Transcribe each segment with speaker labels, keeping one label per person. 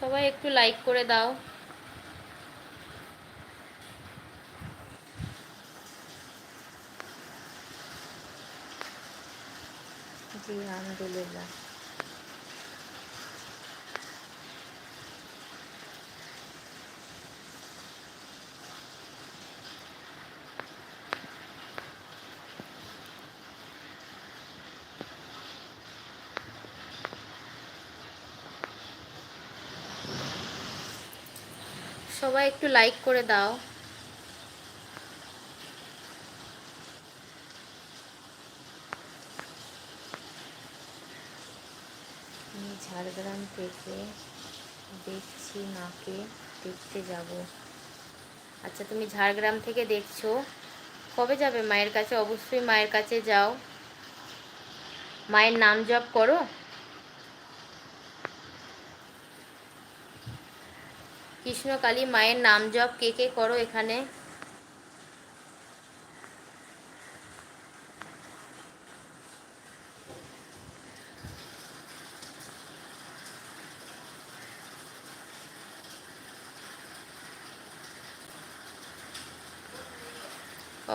Speaker 1: সবাই একটু লাইক করে দাও। জি আলহামদুলিল্লাহ। সবাই একটু লাইক করে দাও। আমি ঝাড়গ্রাম থেকে দেখছি মাকে, দেখতে যাব। আচ্ছা তুমি ঝাড়গ্রাম থেকে দেখছ? কবে যাবে মায়ের কাছে? অবশ্যই মায়ের কাছে যাও। মায়ের নাম জপ করো। কৃষ্ণকালী মায়ের নাম জপ কে কে করো এখানে?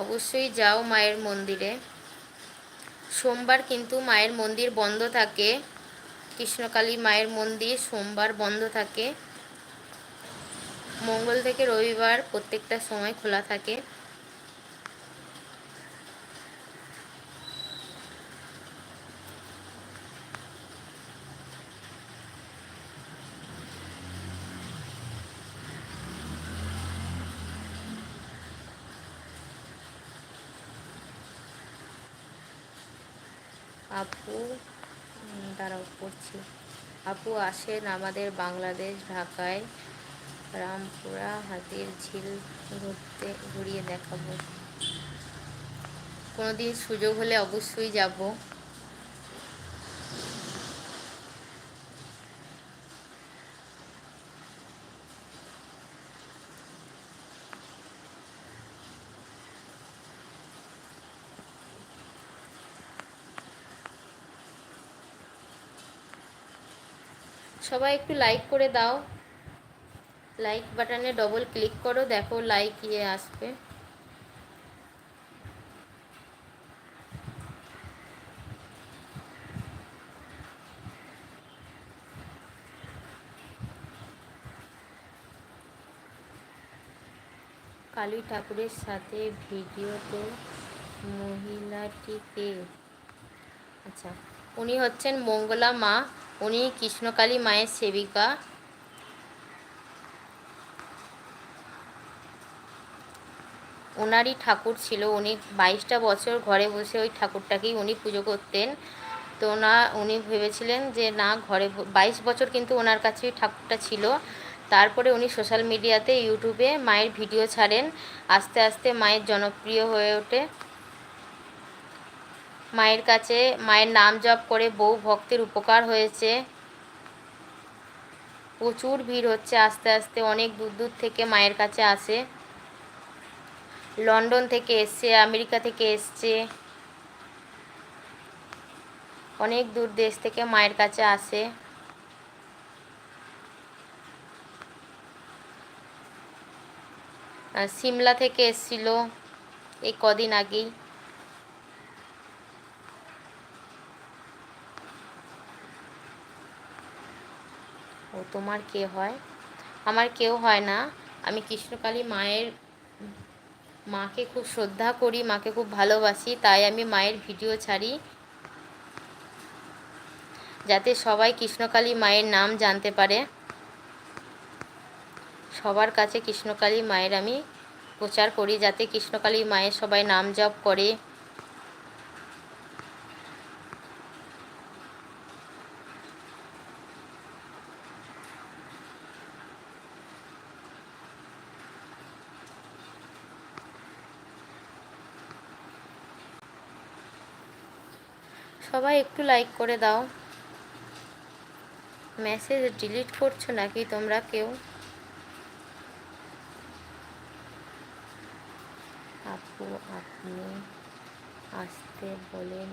Speaker 1: অবশ্যই যাও মায়ের মন্দিরে। সোমবার কিন্তু মায়ের মন্দির বন্ধ থাকে। কৃষ্ণকালী মায়ের মন্দির সোমবার বন্ধ থাকে। মঙ্গল থেকে রবিবার প্রত্যেকটা সময় খোলা থাকে। আপু দাঁড়াও পড়ছি আপু আসেন আমাদের বাংলাদেশ, ঢাকায়। রামপুরা হাতির ঝিল ঘুরতে, ঘুরিয়ে দেখাবো। কোনোদিন সুযোগ হলে অবশ্যই যাব। সবাই একটু লাইক করে দাও। লাইক বাটনে ডবল ক্লিক করো, দেখো লাইক ইয়ে আসবে। কালী ঠাকুরের সাথে ভিডিওতে মহিলাটিকে আচ্ছা উনি হচ্ছেন মঙ্গলা মা, উনি কৃষ্ণকালী মায়ের সেবিকা। ওনারই ঠাকুর ছিল। উনি বাইশটা বছর ঘরে বসে ওই ঠাকুরটাকেই উনি পুজো করতেন। তো না, উনি ভেবেছিলেন যে না, ঘরে বাইশ বছর কিন্তু ওনার কাছে ওই ঠাকুরটা ছিল। তারপরে উনি সোশ্যাল মিডিয়াতে, ইউটিউবে মায়ের ভিডিও ছাড়েন। আস্তে আস্তে মায়ের জনপ্রিয় হয়ে ওঠে। মায়ের কাছে, মায়ের নাম জপ করে বহু ভক্তের উপকার হয়েছে। প্রচুর ভিড় হচ্ছে, আস্তে আস্তে অনেক দূর দূর থেকে মায়ের কাছে আসে। লন্ডন থেকে এসছে, আমেরিকা থেকে এসছে। অনেক দূর দেশ থেকে মায়ের কাছে আসে। সিমলা থেকে এসছিল এই কদিন আগেই। ও, তোমার কে হয়? আমার কেউ হয় না। আমি কৃষ্ণকালী মায়ের মাকে খুব শ্রদ্ধা করি, মাকে খুব ভালোবাসি, তাই আমি মায়ের ভিডিও ছাড়ি। যাতে সবাই কৃষ্ণকালী মায়ের নাম জানতে পারে। সবার কাছে কৃষ্ণকালী মায়ের আমি প্রচার করি, যাতে কৃষ্ণকালী মায়ের সবাই নাম জপ করে। সবাই একটু লাইক করে দাও। মেসেজ ডিলিট করছ নাকি তোমরা কেউ? আপু, আপনি আসতে বলেন